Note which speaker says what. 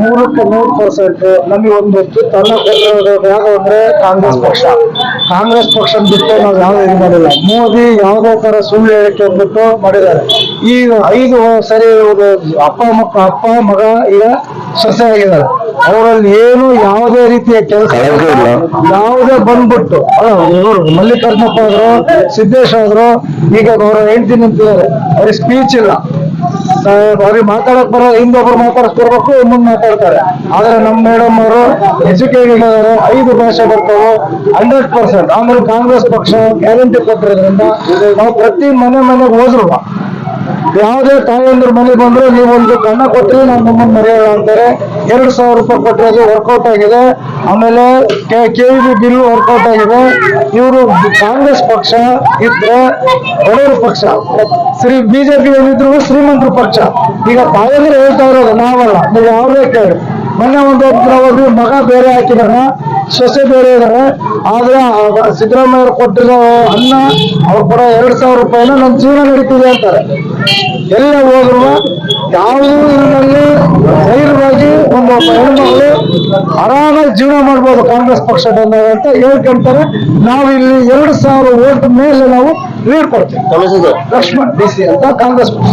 Speaker 1: ನೂರಕ್ಕೆ ನೂರು ಪರ್ಸೆಂಟ್. ನಮಗೆ ಒಂದು ತನ್ನ ಯಾವುದು ಅಂದ್ರೆ ಕಾಂಗ್ರೆಸ್ ಪಕ್ಷ. ಕಾಂಗ್ರೆಸ್ ಪಕ್ಷ ಬಿಟ್ಟು ನಾವು ಯಾವ್ದು ಇದು ಮಾಡಿಲ್ಲ. ಮೋದಿ ಯಾವುದೇ ತರ ಸುಳ್ಳು ಹೇಳಿಕೆ ಅಂದ್ಬಿಟ್ಟು ಮಾಡಿದ್ದಾರೆ. ಈಗ ಐದು ಸರಿ ಅಪ್ಪ ಮಕ್ಕ ಅಪ್ಪ ಮಗ ಈಗ ಸೊಸೆಯಾಗಿದ್ದಾರೆ ಅವರಲ್ಲಿ ಏನು ಯಾವುದೇ ರೀತಿಯ ಕೆಲಸ. ಯಾವುದೇ ಬಂದ್ಬಿಟ್ಟು. ಇವರು ಮಲ್ಲಿಕಾರ್ಜುನಪ್ಪ ಆದ್ರು ಸಿದ್ದೇಶ್ ಆದ್ರು ಈಗ ಅವರ ಹೆಂಡತಿ ನಿಂತಿದ್ದಾರೆ. ಅವ್ರಿಗೆ ಸ್ಪೀಚ್ ಇಲ್ಲ. ಅವ್ರಿಗೆ ಮಾತಾಡಕ್ ಬರೋ ಹಿಂದೊಬ್ರು ಮಾತಾಡಿಸ್ಕೊಡ್ಬೇಕು ಮುಂದೆ ಮಾತಾಡ್ತಾರೆ. ಆದ್ರೆ ನಮ್ಮ ಮೇಡಮ್ ಅವರು ಎಜುಕೇಟೆಡ್ ಆದ್ರೆ ಐದು ಭಾಷೆ ಬರ್ತಾವೆ ಹಂಡ್ರೆಡ್ ಪರ್ಸೆಂಟ್ ಆಮೇಲೆ ಕಾಂಗ್ರೆಸ್ ಪಕ್ಷ ಗ್ಯಾರಂಟಿ ಕೊಟ್ಟಿರೋದ್ರಿಂದ ನಾವು ಪ್ರತಿ ಮನೆ ಮನೆಗೆ ಹೋದ್ರು ಯಾವುದೇ ತಾಯಂದ್ರ ಮನೆ ನೀವು ನೀವೊಂದು ಕಣ್ಣ ಕೊಟ್ಟರೆ ನಾವು ನಮ್ಮನ್ನು ಮರೆಯೋಣ ಅಂತಾರೆ. ಎರಡು ಸಾವಿರ ರೂಪಾಯಿ ಕೊಟ್ಟರೆ ಅದು ವರ್ಕೌಟ್ ಆಗಿದೆ. ಆಮೇಲೆ ಕೆ ವಿ, ಬಿಲ್ ವರ್ಕೌಟ್ ಆಗಿದೆ. ಇವರು ಕಾಂಗ್ರೆಸ್ ಪಕ್ಷ ಇದ್ರೆ ಬಡವರ ಪಕ್ಷ. ಶ್ರೀ ಬಿಜೆಪಿ ಏನಿದ್ರು ಶ್ರೀಮಂತರ ಪಕ್ಷ. ಈಗ ತಾಯಂದ್ರೆ ಹೇಳ್ತಾ ಇರೋದು ನಾವಲ್ಲ, ನೀವು ಯಾವುದೇ ಕೇಳಿ. ಮೊನ್ನೆ ಒಂದು ಮಗ ಬೇರೆ ಹಾಕಿದಾರ. ಸೊಸೆ ಬೇರೆ ಇದಾರೆ. ಆದ್ರೆ ಸಿದ್ದರಾಮಯ್ಯ ಅವ್ರು ಕೊಟ್ಟಿರೋ ಅನ್ನ ಅವ್ರು ಕೊಡೋ ಎರಡ್ ಸಾವಿರ ರೂಪಾಯಿನ ನನ್ನ ಜೀವನ ನಡೀತಿದೆ ಅಂತಾರೆ. ಎಲ್ಲ ಹೋದ್ರು ಯಾವುದೂ ಇದರಲ್ಲಿ ಧೈರ್ಯವಾಗಿ ಒಂದು ಒಬ್ಬ ಹೆಣ್ಮಗಳು ಆರಾಮಾಗಿ ಜೀವನ ಮಾಡ್ಬೋದು ಕಾಂಗ್ರೆಸ್ ಪಕ್ಷ ಬಂದಾಗ ಅಂತ ಹೇಳ್ಕೊಂತಾರೆ ನಾವು ಇಲ್ಲಿ ಎರಡು ಸಾವಿರ ಓಟ್ ಮೇಲೆ ನಾವು ಲೀಡ್ ಕೊಡ್ತೀವಿ.
Speaker 2: ತಮ್ಮ ಹೆಸರು?
Speaker 1: ಲಕ್ಷ್ಮಣ್ ಡಿ ಸಿ ಅಂತ ಕಾಂಗ್ರೆಸ್ ಪಕ್ಷ.